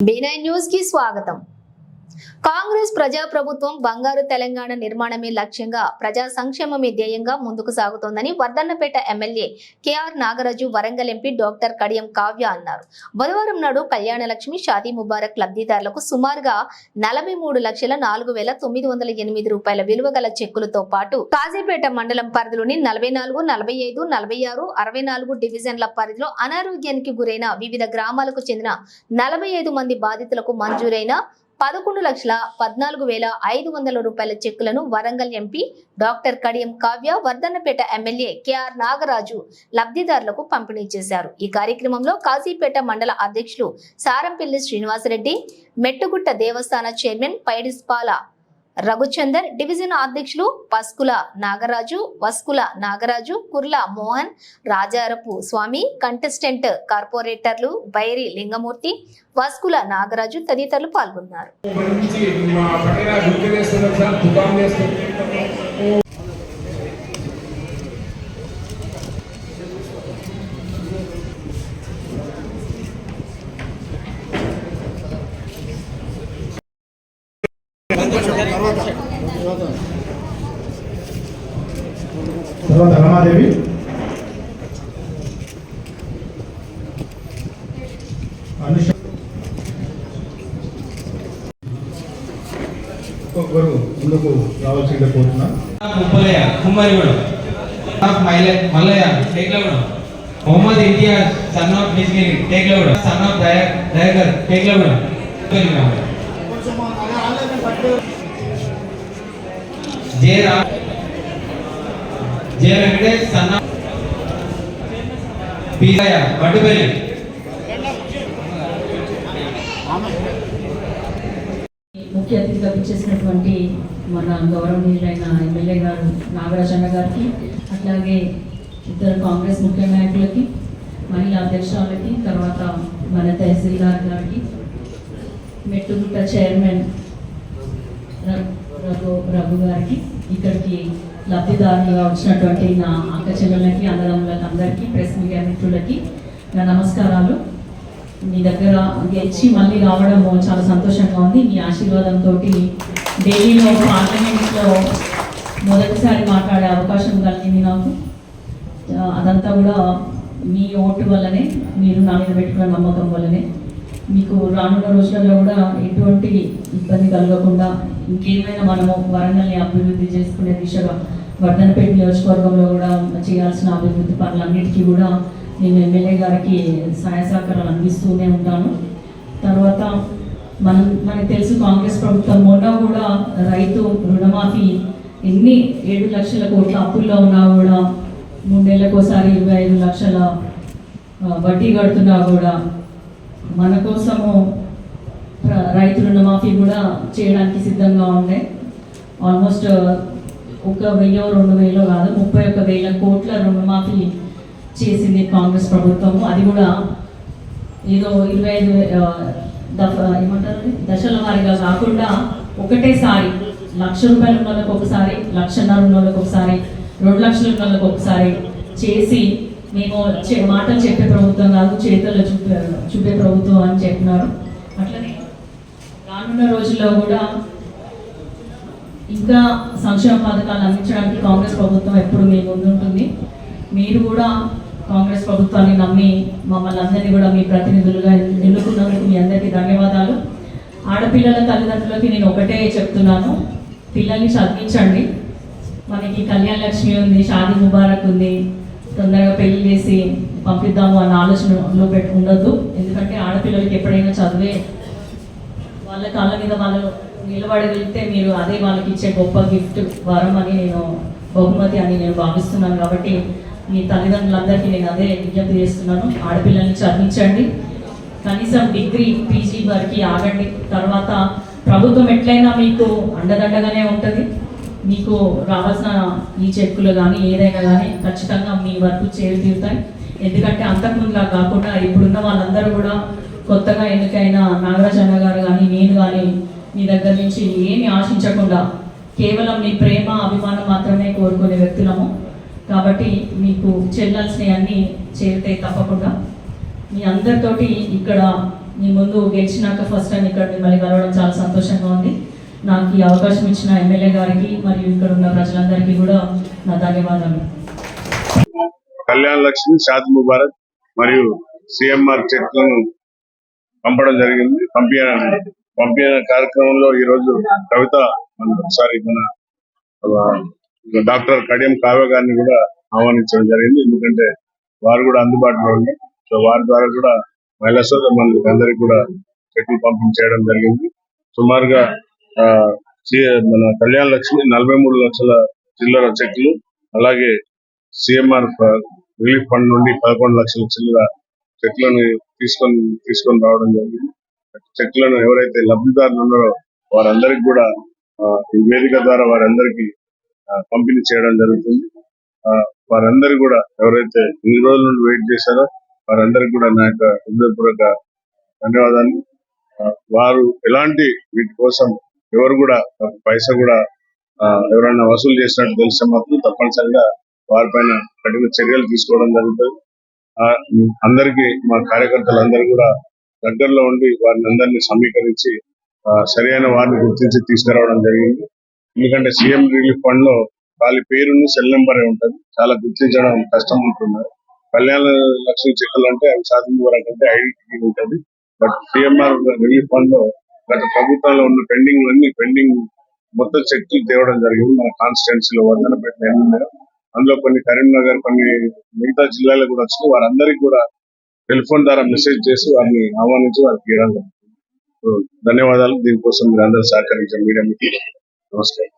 బీనై news కి స్వాగతం కాంగ్రెస్ ప్రజాప్రభుత్వం బంగారు తెలంగాణ నిర్మాణమే లక్ష్యంగా ప్రజా సంక్షేమమే ధ్యేయంగా ముందుకు సాగుతోందని Wardhannapet MLA K R Nagaraju Warangal MP doctor Kadiyam Kavya అన్నారు. బుధవారం నాడు కళ్యాణలక్ష్మి షాదీ ముబారక్ లబ్ధిదారులకు సుమారుగా నలభై మూడు లక్షల నాలుగు వేల తొమ్మిది వందల ఎనిమిది రూపాయల విలువ గల చెక్కులతో పాటు కాజీపేట మండలం పరిధిలోని నలభై నాలుగు నలభై ఐదు నలభై ఆరు అరవై నాలుగు డివిజన్ల పరిధిలో అనారోగ్యానికి గురైన వివిధ గ్రామాలకు చెందిన నలభై ఐదు మంది బాధితులకు మంజూరైన పదకొండు లక్షల పద్నాలుగు వేల ఐదు వందల రూపాయల చెక్కులను Warangal MP doctor Kadiyam Kavya Wardhannapet MLA K R Nagaraju లబ్ధిదారులకు పంపిణీ చేశారు. ఈ కార్యక్రమంలో కాశీపేట మండల అధ్యక్షులు సారంపల్లి శ్రీనివాసరెడ్డి మెట్టుగుట్ట దేవస్థాన చైర్మన్ పైడిస్పాల రఘుచందర్ డివిజన్ అధ్యక్షులు పస్కుల నాగరాజు వస్కుల నాగరాజు కుర్ల మోహన్ రాజారపు స్వామి కంటెస్టెంట్ కార్పొరేటర్లు బైరి లింగమూర్తి వస్కుల నాగరాజు తదితరులు పాల్గొన్నారు. తర్వాత రమాదేవి. అనుష ఒక్కొక్కరు ముందుకు రావాల్సిందిగా కోరుతున్నాను Muppalaiah Kummarigudem. Of Maila Mallaiah Teklagudem. Mohammed Imtiyaz son of Misgiri Teklagudem. Son of Daya Dayakar Teklagudem. జే రామ్ జే వెంకటేష్ సన్న. ఆఫ్ పీలయ్య ముఖ్య అతిథిగా పిచ్చేసినటువంటి మన గౌరవనీయులైన ఎమ్మెల్యే గారు నాగరాజన్న గారికి అట్లాగే ఇద్దరు కాంగ్రెస్ ముఖ్య నాయకులకి మహిళా అధ్యక్షురాలకి తర్వాత మన తహసీల్దార్ గారికి మెట్టుగుట్ట చైర్మన్ రఘు రఘు గారికి ఇక్కడికి లబ్ధిదారులుగా వచ్చినటువంటి నా అక్క చెల్లెళ్ళకి అన్నదమ్ములకి అందరికీ ప్రెస్ మీడియా మిత్రులకి నా నమస్కారాలు. మీ దగ్గర గెలిచి మళ్ళీ రావడం చాలా సంతోషంగా ఉంది. మీ ఆశీర్వాదంతో ఢిల్లీలో పార్లమెంట్లో మొదటిసారి మాట్లాడే అవకాశం కలిగింది నాకు. అదంతా కూడా మీ ఓటు వల్లనే మీరు నా మీద పెట్టుకున్న నమ్మకం వల్లనే. మీకు రానున్న రోజులలో కూడా ఎటువంటి ఇబ్బంది కలగకుండా ఇంకేమైనా మనము వరంగల్ని అభివృద్ధి చేసుకునే దిశగా వర్ధనపేట నియోజకవర్గంలో కూడా చేయాల్సిన అభివృద్ధి పనులన్నిటికీ కూడా నేను ఎమ్మెల్యే గారికి సహాయ సహకారాలు అందిస్తూనే ఉంటాను. తర్వాత మనం మనకు తెలుసు కాంగ్రెస్ ప్రభుత్వం మొన్న కూడా రైతు రుణమాఫీ ఎన్ని ఏడు లక్షల కోట్ల అప్పుల్లో ఉన్నా కూడా మూడేళ్ళకోసారి ఇరవై ఐదు లక్షల వడ్డీ కడుతున్నా కూడా మన కోసము రైతు రుణమాఫీ కూడా చేయడానికి సిద్ధంగా ఉండే. ఆల్మోస్ట్ uh, ఒక వెయ్యో రెండు వేలో కాదు ముప్పై ఒక వేల కోట్ల రుణమాఫీ చేసింది కాంగ్రెస్ ప్రభుత్వము. అది కూడా ఏదో ఇరవై ఐదు దఫ ఏమంటారు దశల వారీగా కాకుండా ఒకటేసారి లక్ష రూపాయలు ఉన్న వాళ్ళకి ఒకసారి లక్షన్నర ఉన్న వాళ్ళకి ఒకసారి రెండు లక్షలు ఉన్న వాళ్ళకి ఒకసారి చేసి మేము మాటలు చెప్పే ప్రభుత్వం కాదు చేతుల్లో చూపే చూపే ప్రభుత్వం అని చెప్పినారు. అట్లనే రానున్న రోజుల్లో కూడా ఇంకా సంక్షేమ పథకాలు అందించడానికి కాంగ్రెస్ ప్రభుత్వం ఎప్పుడు మీ ముందుంటుంది. మీరు కూడా కాంగ్రెస్ ప్రభుత్వాన్ని నమ్మి మమ్మల్ని అందరినీ కూడా మీ ప్రతినిధులుగా ఎన్నుకున్నందుకు మీ అందరికీ ధన్యవాదాలు. ఆడపిల్లల తల్లిదండ్రులకి నేను ఒకటే చెప్తున్నాను పిల్లల్ని చదివించండి. మనకి కళ్యాణ లక్ష్మి ఉంది షాదీ ముబారక్ ఉంది తొందరగా పెళ్ళి చేసి పంపిద్దాము అన్న ఆలోచనలో పెట్టి ఉండొద్దు. ఎందుకంటే ఆడపిల్లలకి ఎప్పుడైనా చదివే వాళ్ళ కాళ్ళ మీద వాళ్ళు నిలబడగలిగితే మీరు అదే వాళ్ళకి ఇచ్చే గొప్ప గిఫ్ట్ వరం అని నేను బహుమతి అని నేను భావిస్తున్నాను కాబట్టి మీ తల్లిదండ్రులందరికీ నేను అదే విజ్ఞప్తి చేస్తున్నాను. ఆడపిల్లల్ని చదివించండి. కనీసం డిగ్రీ పీజీ వరకు ఆగండి. తర్వాత ప్రభుత్వం ఎట్లయినా మీకు అండదండగానే ఉంటుంది. మీకు రావాల్సిన ఈ చెక్కులు కానీ ఏదైనా కానీ ఖచ్చితంగా మీ వరకు చేరు తీరుతాయి. ఎందుకంటే అంతకుముందులా కాకుండా ఇప్పుడున్న వాళ్ళందరూ కూడా కొత్తగా ఎన్నికైన నాగరాజన్న గారు కానీ నేను కానీ మీ దగ్గర నుంచి ఏమి ఆశించకుండా కేవలం మీ ప్రేమ అభిమానం మాత్రమే కోరుకునే వ్యక్తులము. కాబట్టి మీకు చెల్లాల్సినవన్నీ అన్నీ తప్పకుండా. మీ అందరితోటి ఇక్కడ మీ ముందు గెలిచినాక ఫస్ట్ టైం ఇక్కడ మిమ్మల్ని కలవడం చాలా సంతోషంగా ఉంది. నాకు ఈ అవకాశం ఇచ్చిన ఎమ్మెల్యే గారికి మరియు ఇక్కడ ఉన్న ప్రజలందరికీ కూడా నా ధన్యవాదాలు. కళ్యాణ లక్ష్మి షాద్ ముబారక్ మరియు సిఎంఆర్ చెట్లను పంపడం జరిగింది. పంపిన పంపిన కార్యక్రమంలో ఈ రోజు కవిత ఒకసారి మన డాక్టర్ కడియం కావ్య గారిని కూడా ఆహ్వానించడం జరిగింది. ఎందుకంటే వారు కూడా అందుబాటులో ఉంది. సో వారి ద్వారా కూడా మహిళా సోదరులకు అందరికి కూడా చెట్లు పంపించేయడం జరిగింది. సుమారుగా మన కళ్యాణ లక్ష్మి నలభై మూడు లక్షల చిల్లర చెట్లు అలాగే సిఎంఆర్ రిలీఫ్ ఫండ్ నుండి పదకొండు లక్షల చిల్లర చెక్లను తీసుకొని తీసుకొని రావడం జరిగింది. చెక్లను ఎవరైతే లబ్ధిదారులు ఉన్నారో వారందరికి కూడా ఆ, ఈ వేదిక ద్వారా వారందరికీ పంపిణీ చేయడం జరుగుతుంది. ఆ, వారందరూ కూడా ఎవరైతే ఇన్ని రోజుల నుండి వెయిట్ చేశారో వారందరికీ కూడా నా యొక్క హృదయపూర్వక ధన్యవాదాలు. ఆ, వారు ఎలాంటి వీటి కోసం ఎవరు కూడా పైసా కూడా ఎవరైనా వసూలు చేసినట్టు తెలిస్తే మాత్రం తప్పనిసరిగా వారిపైన కఠిన చర్యలు తీసుకోవడం జరుగుతుంది. ఆ, అందరికీ మా కార్యకర్తలందరూ కూడా దగ్గరలో ఉండి వారిని అందరినీ సమీకరించి ఆ, సరైన వారిని గుర్తించి తీసుకురావడం జరిగింది. ఎందుకంటే సీఎం రిలీఫ్ ఫండ్లో వాళ్ళ పేరుని సెల్ నెంబర్ ఉంటది. చాలా గుర్తించడం కష్టం ఉంటుంది కళ్యాణ లక్ష్మి చెక్కులు అంటే అవి సాధన వరకు ఐడెంటిటీ ఉంటుంది. బట్ సిఎంఆర్ రిలీఫ్ ఫండ్లో గత ప్రభుత్వంలో ఉన్న పెండింగ్ అన్ని పెండింగ్ మొత్తం చెక్కులు తేవడం జరిగింది. మన కాన్స్టిట్యున్సీలో వందన పెట్టిన అందులో కొన్ని కరీంనగర్ కొన్ని మిగతా జిల్లాలకు కూడా వచ్చి వారందరికీ కూడా టెలిఫోన్ ద్వారా మెసేజ్ చేసి వారిని ఆహ్వానించి వారికి ఇవ్వడం ధన్యవాదాలు. దీనికోసం మీరు అందరూ సహకరించారు మీడియా నమస్కారం.